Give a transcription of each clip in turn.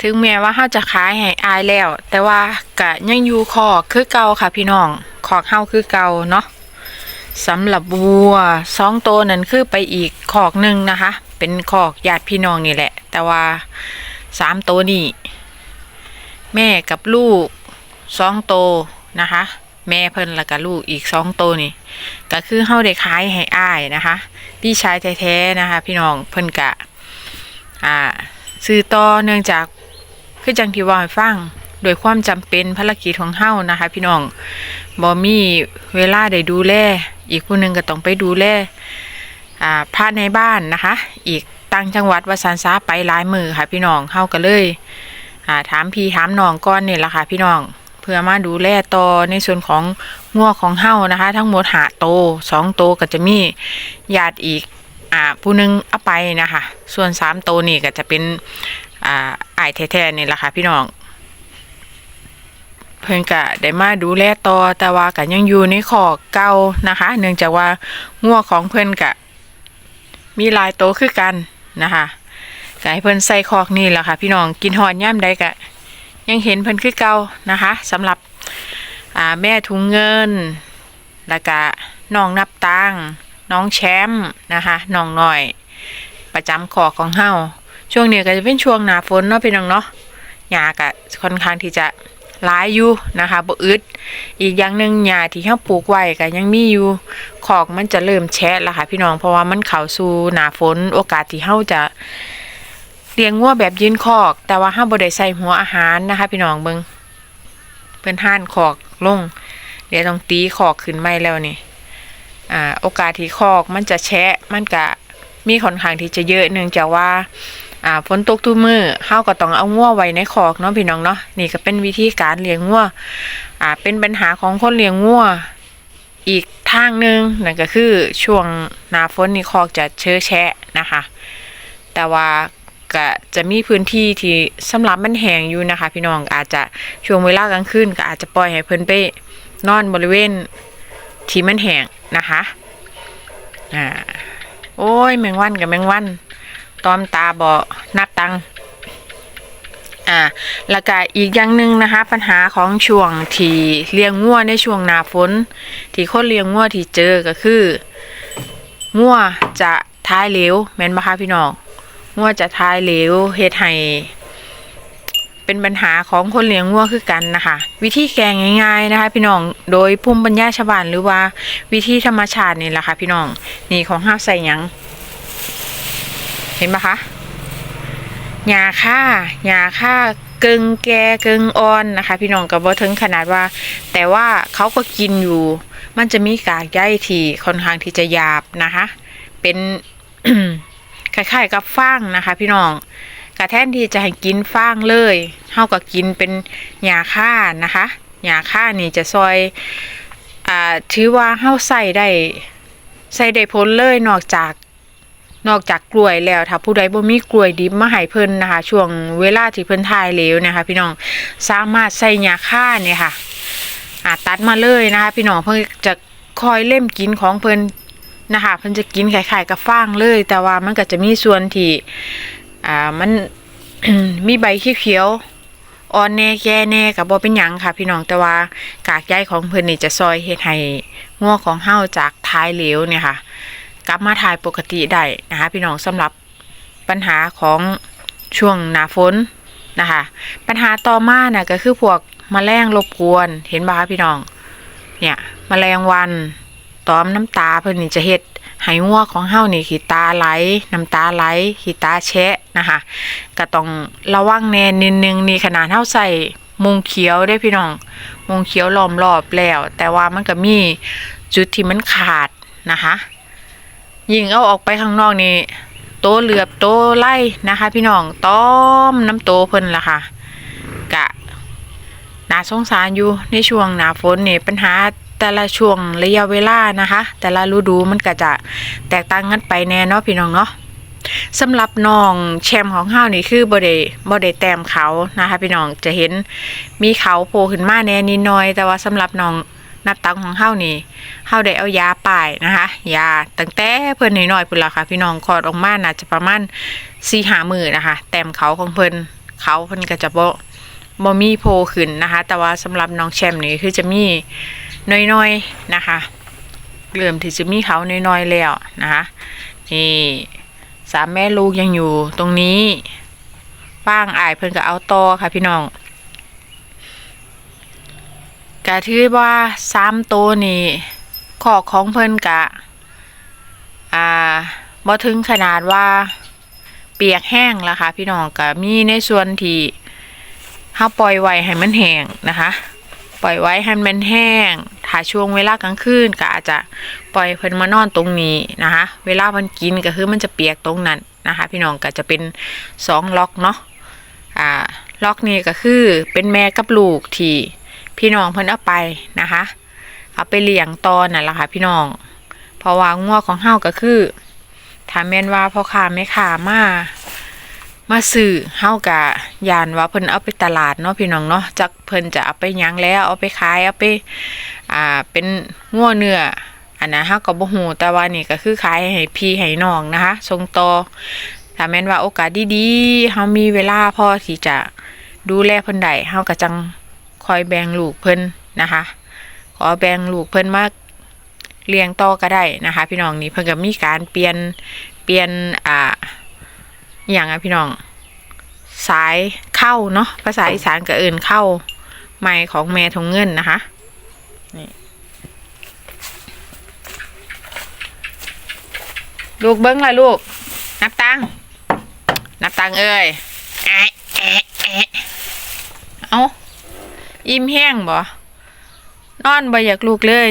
ถึงแม้ว่าเฮาจะขายให้อายแล้ว แต่ว่าก็ยังอยู่คอกคือเก่าค่ะพี่น้องคอกเฮาคือเก่าเนาะสำหรับวัวสองตัวนั้นคือไปอีกคอกหนึ่งนะคะ เป็นคอกญาติพี่น้องนี่แหละ แต่ว่าสามตัวนี่แม่กับลูกสองตัวนะคะ แม่เพิ่นแล้วก็ลูกอีกสองตัวนี่ก็คือเฮาได้ขายให้อ้ายนะคะ พี่ชายแท้ๆนะคะ พี่น้องเพิ่นกะอ่าซื้อต่อเนื่องจาก คือจังที่ว่าให้ฟังโดยความจำเป็นภารกิจของเฮานะคะ พี่น้องบ่มีเวลาได้ดูแล อีกผู้หนึ่งก็ต้องไปดูแลอ่าพระในบ้านนะคะ อีกต่างจังหวัดวาสันซาไปหลายมือค่ะ พี่น้องเฮาก็เลยอ่าถามพี่ถามน้องก่อนนี่แหละค่ะ พี่น้อง เพื่อมาดูแลต่อในส่วนของงัวของเฮานะคะ ทั้งหมดหาโตสองโตก็จะมีญาติอีกอ่าผู้หนึงเอาไปนะคะ ส่วนสามโตนี่ก็จะเป็นอ่า อายแท้ๆนี่แหละค่ะพี่น้อง เพิ่นก็ได้มาดูแลต่อแต่ว่าก็ยังอยู่ในขอกเก่านะคะ เนื่องจากว่างัวของเพิ่นก็มีลายโตคือกันนะคะก็ให้เพิ่นใส่คอกนี่แหละค่ะ พี่น้องกินหอนย่ำใดก็ยังเห็นเพิ่นคือเก่านะคะสำหรับอ่าแม่ถุงเงินแล้วก็น้องนับตังน้องแชมป์นะคะน้องหน่อย ประจำขอของเฮา ช่วงนี้ก็จะเป็นช่วงหนาฝนเนาะพี่น้องเนาะหญ้าก็ค่อนข้างที่จะหลายอยู่นะคะบ่อึดอีกอย่างหนึ่งหญ้าที่เฮาปลูกไว้ก็ยังมีอยู่ขอกมันจะเริ่มแฉะแล้วค่ะพี่น้องเพราะว่ามันเข้าสู่หนาฝนโอกาสที่เฮาจะเลี้ยงงัวแบบยืนคอก แต่ว่าเฮาบ่ได้ใส่หัวอาหารนะคะ พี่น้องเบิ่งเพิ่นห่านขอกลง เดี๋ยวต้องตีขอกขึ้นใหม่แล้วนี่อ่าโอกาสที่คอกมันจะแชะมันก็มีค่อนข้างที่จะเยอะเนื่องจากว่า อ่าฝนตกทุกมือเฮาก็ต้องเอางัวไว้ในคอกเนาะพี่น้องเนาะนี่ก็เป็นวิธีการเลี้ยงงัวอ่าเป็นปัญหาของคนเลี้ยงงัวอีกทางหนึ่งนั่นก็คือช่วงหน้าฝนนี่คอกจะเชื้อแชะนะคะ แต่ว่าก็จะมีพื้นที่ที่สำหรับมันแห้งอยู่นะคะ พี่น้องอาจจะช่วงเวลากลางคืนก็อาจจะปล่อยให้เพิ่นไปนอนบริเวณที่มันแห้งนะคะอ่าโอ้ยแมงวันกับแมงวัน ตอมตาบอนับตังอ่าแล้วก็อีกอย่างหนึ่งนะคะ ปัญหาของช่วงที่เลี้ยงงัวในช่วงหนาฝน ที่คนเลี้ยงงัวที่เจอก็คืองัวจะท้ายเหลวแม่นบ่คะพี่น้องงัวจะท้ายเหลวเฮ็ดให้เป็นปัญหาของคนเลี้ยงวัวคือกันนะคะ วิธีแกงง่ายๆนะคะ พี่น้องโดยภูมิปัญญาชาวบ้านหรือว่าวิธีธรรมชาตินี่แหละค่ะพี่น้องนี่ของห้าใส่ยัง เห็นปะคะหญ้าค่าหญ้าค่ากึ่งแก่กึ่งอ่อนนะคะ พี่น้องกับว่าถึงขนาดว่า แต่ว่าเขาก็กินอยู่ มันจะมีกากใยที่ค่อนข้างที่จะหยาบนะคะ เป็นคล้ายๆกับฟางนะคะ พี่น้องกระแทนที่จะให้กินฟางเลยเฮาก็กินเป็นหญ้าค่านะคะหญ้าค่านี่จะซอยอ่าถือว่าเฮาใส่ได้ใส่ได้ผลเลยนอกจาก นอกจากกล้วยแล้วถ้าผู้ใดบ่มีกล้วยดิบมาให้เพิ่นนะคะ ช่วงเวลาที่เพิ่นทายเหลวนะคะ พี่น้องสามารถใส่หญ้าค่าเนี่ยค่ะอ่าตัดมาเลยนะคะพี่น้องเพิ่นจะคอยเล่มกินของเพิ่นนะคะเพิ่นจะกินคล้ายๆกับฟางเลย แต่ว่ามันก็จะมีส่วนที่อ่ามันมีใบเขียวอ่อนแน่แก่แน่กับบ่เป็นหยังค่ะ พี่น้องแต่ว่ากากใยของเพิ่นนี่จะซอยเฮ็ดให้งัวของเฮาจากท้ายเหลวเนี่ยค่ะ กลับมาถ่ายปกติได้นะคะพี่น้องสำหรับปัญหาของช่วงหน้าฝนนะคะ ปัญหาต่อมาน่ะก็คือพวกแมลงรบกวนเห็นบ่คะพี่น้อง เนี่ยแมลงวันตอมน้ำตาเพิ่นนี่จะเฮ็ดให้งัวของเฮานี่ขีตาไหลน้ำตาไหลขีตาแฉะนะคะก็ต้องระวังแน่นิดนึงนี่ขนาดเฮาใส่มุงเขียวได้พี่น้อง มุงเขียวล้อมรอบแล้ว แต่ว่ามันก็มีจุดที่มันขาดนะคะ ยิ่งเอาออกไปข้างนอกนี่โตเหลือบโตไล่นะคะ พี่น้องต้อมน้ำโตเพิ่นละค่ะ กะนาสงสารอยู่ในช่วงหนาฝนนี่ปัญหาแต่ละช่วงระยะเวลานะคะ แต่ละฤดูมันก็จะแตกต่างกันไปแน่เนาะพี่น้องเนาะสำหรับน้องแชมของเฮานี่คือบ่ได้บ่ได้แต้มเขานะคะ พี่น้องจะเห็นมีเขาโผล่ขึ้นมาแน่นิดหน่อย แต่ว่าสำหรับน้อง หนับตังของเฮานี่เฮาได้เอายาป้ายนะคะยาตั้งแต่เพิ่นน้อยๆพุ่นล่ะค่ะ พี่น้องคลอดออกมาน่าจะประมาณ4-5มื้อนะคะ แต้มเขาของเพิ่นเขาเพิ่นก็จะบ่บ่มีโพขึ้นนะคะ แต่ว่าสำหรับน้องแชมป์นี่คือจะมีน้อยๆนะคะเริ่มที่จะมีเขาน้อยๆแล้วนะคะนี่สามแม่ลูกยังอยู่ตรงนี้ป้างอายเพิ่นก็เอาต่อค่ะพี่น้อง ก็ถือว่าสามตัวนี่ขอกของเพิ่นกะ อ่าบ่ถึงขนาดว่า เปียกแห้งแล้วค่ะ พี่น้องก็มีในส่วนที่เฮาปล่อยไว้ให้มันแห้งนะคะ ปล่อยไว้ให้มันแห้งถ้าช่วงเวลากลางคืนก็อาจจะปล่อยเพิ่นมานอนตรงนี้นะคะ เวลามันกินก็คือมันจะเปียกตรงนั้นนะคะ พี่น้องก็จะเป็นสองล็อกเนาะอ่าล็อกนี้ก็คือเป็นแม่กับลูกที่ พี่น้องเพิ่นเอาไปนะคะ เอาไปเลี้ยงตอนนั่นแหละค่ะ พี่น้อง เพราะว่างัวของเฮาก็คือถ้าแม่นว่าพ่อค้าแม่ค้ามามาซื้อเฮากะยานว่าเพิ่นเอาไปตลาดเนาะพี่น้องเนาะจักเพิ่นจะเอาไปยังแล้วเอาไปขายเอาไปอ่าเป็นงัวเนื้ออันนั้นเฮาก็บ่ฮู้แต่ว่านี่ก็คือขายให้พี่ให้น้องนะคะส่งต่อถ้าแม่นว่าโอกาสดีๆเฮามีเวลาพอที่จะดูแลเพิ่นได้เฮาก็จัง คอยแบ่งลูกเพิ่นนะคะ ขอแบ่งลูกเพิ่นมาเลี้ยงต่อก็ได้นะคะ พี่น้องนี่เพิ่นก็มีการเปลี่ยนเปลี่ยนอ่าอย่างอะพี่น้อง สายเข้าเนาะภาษาอีสานก็เอินเข้าไม้ของแม่ทงเงินนะคะนี่ลูกเบิ้งละลูก นับตังนับตังเอ้ยแอะแอะแอะเอา อิ่มแห้งบ่นอนบ่อยากลูกเลย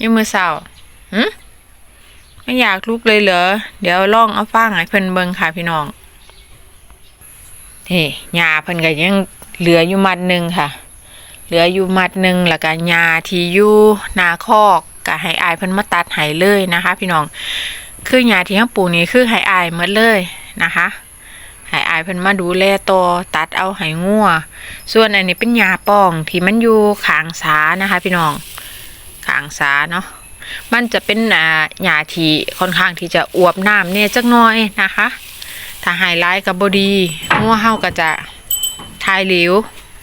ยังมือเศร้าหืมไม่อยากลุกเลยเหรอ เดี๋ยวลองเอาฟางให้เพิ่นเบิ่งค่ะพี่น้องนี่หญ้าเพิ่นก็ยังเหลืออยู่มัดหนึ่งค่ะ เหลืออยู่มัดหนึ่งแล้วก็หญ้าที่อยู่นาคอกก็ให้อายเพิ่นมาตัดให้เลยนะคะ พี่น้อง คือหญ้าที่เฮาปลูกนี่คือให้อายหมดเลยนะคะ ให้อายเพิ่นมาดูแลต่อตัดเอาให้งัวส่วนอันนี้เป็นหญ้าป้องที่มันอยู่ขางสานะคะ พี่น้องขางสาเนาะมันจะเป็นอ่าหญ้าที่ค่อนข้างที่จะอวบน้ำเนี่ยจักน้อยนะคะถ้าไฮไลท์กับบดีงัวเฮาก็จะทายเหลว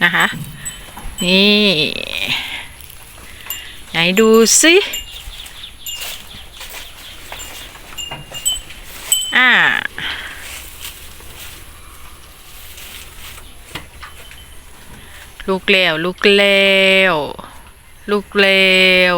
นะคะ นี่ ไหนดูสิอ่า ลูกเลวลูกเลวลูกเลว